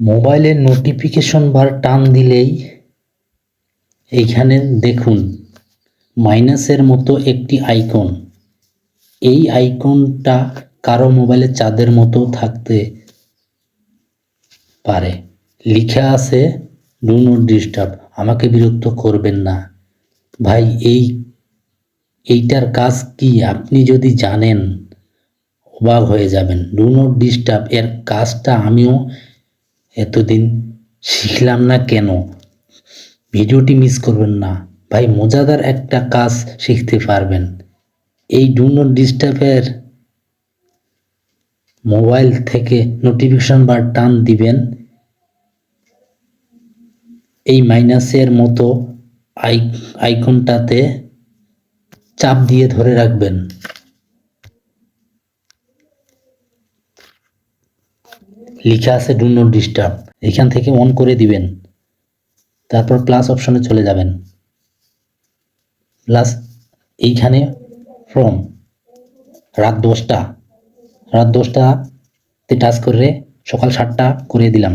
মোবাইলের নোটিফিকেশন বার টান দিলেই এইখানে দেখুন মাইনাসের মতো একটি আইকন এই আইকনটা কারও মোবাইলে চাঁদের মতো থাকতে পারে। লিখা আছে ডু নট ডিস্টার্ব আমাকে বিরক্ত করবেন না। ভাই, এই, এইটার কাজ কি? আপনি যদি জানেন, অবাক হয়ে যাবেন। ডু নট ডিস্টার্ব এর কাজটা আমিও এতদিন শিখলাম না কেন? ভিডিওটি মিস করবেন না। ভাই, মজাদার একটা কাজ শিখতে পারবেন। এই ডু ডিস্টার্বের মোবাইল থেকে নোটিফিকেশন বার টান দিবেন। এই মাইনাসের মতো আই আইকনটাতে চাপ দিয়ে ধরে রাখবেন। লেখা আছে ডু নট ডিস্টার্ব এখান থেকে অন করে দিবেন। তারপর প্লাস অপশনে চলে যাবেন। প্লাস এইখানে ফ্রম রাত দশটা। রাত দশটাতে টাচ করে সকাল সাতটা করে দিলাম।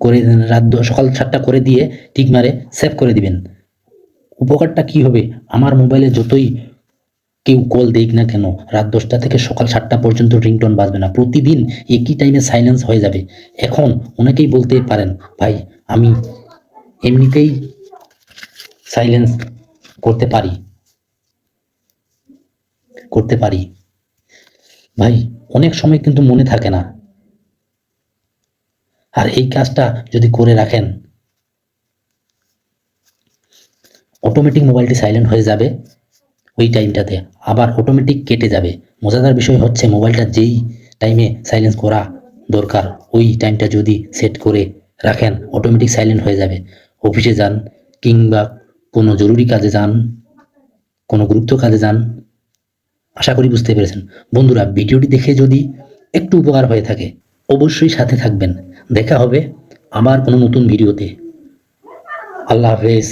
করে রাত সকাল সাতটা করে দিয়ে ঠিক মারে সেভ করে দিবেন। উপকারটা কি হবে? আমার মোবাইলে যতই কেউ কল দেখ না কেন? রাত দশটা থেকে সকাল সাতটা পর্যন্ত রিংটোন বাজবে না। প্রতিদিন একই টাইমে সাইলেন্স হয়ে যাবে। এখন অনেকেই বলতে পারেন, ভাই, আমি এমনিতেই সাইলেন্স করতে পারি। করতে পারি। ভাই, অনেক সময় কিন্তু মনে থাকে না। আর এই কাজটা যদি করে রাখেন অটোমেটিক মোবাইলটি সাইলেন্ট হয়ে যাবে। ওই টাইমটাতে আবার অটোমেটিক কেটে যাবে। মজাদার বিষয় হচ্ছে মোবাইলটা যেই টাইমে সাইলেন্স করা দরকার, ওই টাইমটা যদি সেট করে রাখেন অটোমেটিক সাইলেন্ট হয়ে যাবে। অফিসে যান কিংবা কোনো জরুরি কাজে যান, কোনো গুরুত্ব কাজে যান, আশা করি বুঝতে পেরেছেন। বন্ধুরা, ভিডিওটি দেখে যদি একটু উপকার হয়ে থাকে, অবশ্যই সাথে থাকবেন। দেখা হবে আবার কোনো নতুন ভিডিওতে। আল্লাহ হাফেজ।